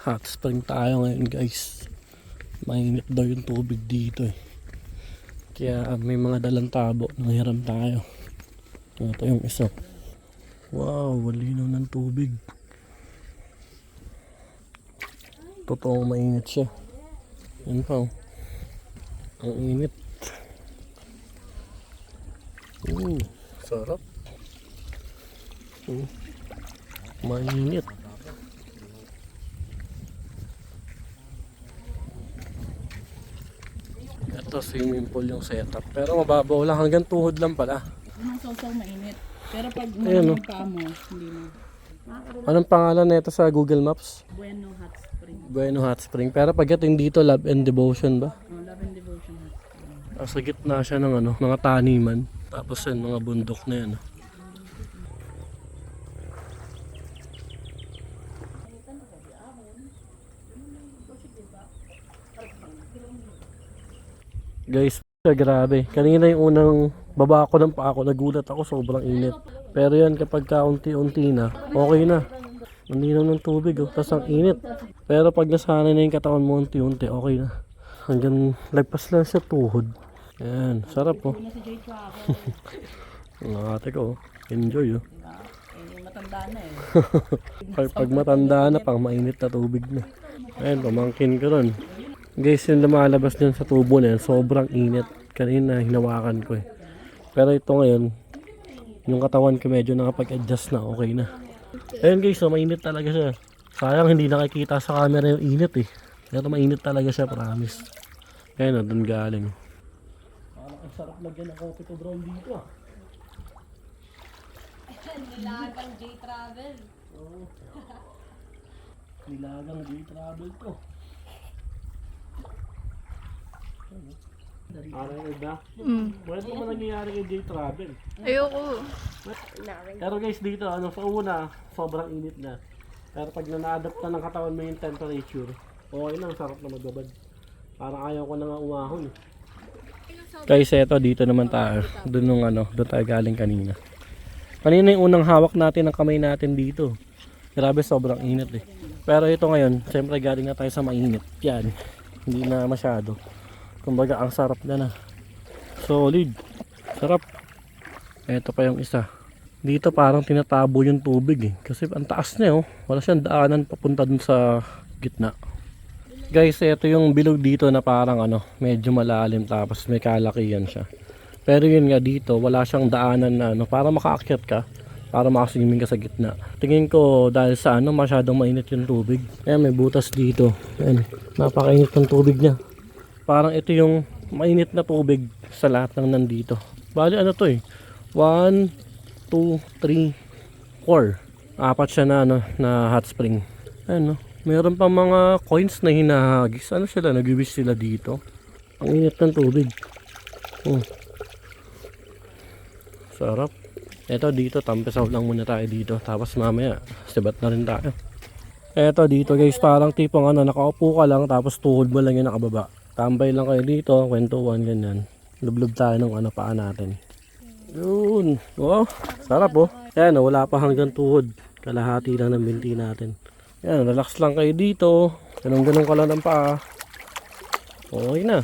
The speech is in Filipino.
Hot spring tayo ngayon guys. Mainit daw yung tubig dito eh. Kaya may mga dalang tabo. Nanghiram tayo. Ito yung isa. Wow, walinaw ng tubig. Totoong mainit siya. Yan pa. Ang init. Mm, sarap. Mm, mainit. Ito swimming pool yung setup. Pero mababaw lang hanggang tuhod lang pala. Yung sausaw mainit. Pero pag Ayan, pa mo, hindi na. Anong pangalan nito sa Google Maps? Bueno Hot Spring. Bueno Hot Spring. Pero pagdating dito, Love and Devotion ba? Oh, Love and Devotion Hot Spring. Ah, Sa gitna siya ng ano, mga taniman. Tapos yun, mga bundok na yan. Guys, grabe. Kanina yung unang baba ko ng paa ko, nagulat ako, sobrang init. Pero yan, kapag kaunti-unti na, okay na. Ang linaw ng tubig, oh. Tapos ang init. Pero pag nasanay na yung katawan mo unti-unti, okay na. Hanggang lagpas lang siya tuhod. Yan, sarap oh. Ang ate ko, oh. enjoy oh. matanda na eh. Pag matanda na, pang mainit na tubig na. Ayan, pamangkin ko ron. Guys, yung lumalabas dyan sa tubo na yan, sobrang init. Kanina, hinawakan ko eh. Pero ito ngayon, yung katawan ko medyo nakapag-adjust na, okay na. Ayan guys, so mainit talaga siya. Sayang hindi nakikita sa camera yung init eh. Pero mainit talaga siya, promise. Ayan o, dun galing. Parang ang sarap lagyan ng coffee to brown dito ah. Nilagang J-Travel. Nilagang J-Travel to. Aray na. Mm. Bakit naman nangyayari kay J-Travel? Ayoko. Pero guys dito, ano, sa una, sobrang init na. Pero pag na-adapt na ng katawan mo yung temperature, okay lang, sarap na magbabad. Parang ayaw ko na nga umahon. Guys, eto dito naman tayo. Doon nung ano, doon tayo galing kanina. Kanina yung unang hawak natin ng kamay natin dito. Grabe, sobrang init eh. Pero ito ngayon, siyempre galing na tayo sa mainit. Yan, hindi na masyado. Kumbaga, ang sarap na na. Solid. Sarap. Ito pa yung isa. Dito parang tinatabo yung tubig eh. Kasi ang taas niya oh. Wala siyang daanan papunta dun sa gitna. Guys, ito yung bilog dito na parang ano, medyo malalim tapos may kalakihan siya. Pero yun nga dito, wala siyang daanan na ano, para makaakyat ka, para makaswimming ka sa gitna. Tingin ko dahil sa ano, masyadong mainit yung tubig. Ayan, may butas dito. Ayan, napakainit ng tubig niya. Parang ito yung mainit na tubig sa lahat ng nandito. Bali ano to eh, 1, 2, 3, 4. Apat siya na ano, na hot spring. Ayan no. Meron pa mga coins na hinahagis. Ano sila? Nag-wish sila dito. Ang init ng tubig. Oh. Sarap. Eto dito, tampisaw lang muna tayo dito. Tapos mamaya, sibat na rin tayo. Eto dito guys, parang tipong ano, nakaupo ka lang tapos tuhod mo lang yung nakababa. Tambay lang kayo dito, kwentuhan ganyan. Lublub tayo ng ano paa natin. Yun. Wow, sarap oh. Ayan, oh, wala pa hanggang tuhod. Kalahati lang ng binti natin. Ayan, relax lang kayo dito. Ganun-ganun ka lang ng paa. Okay na.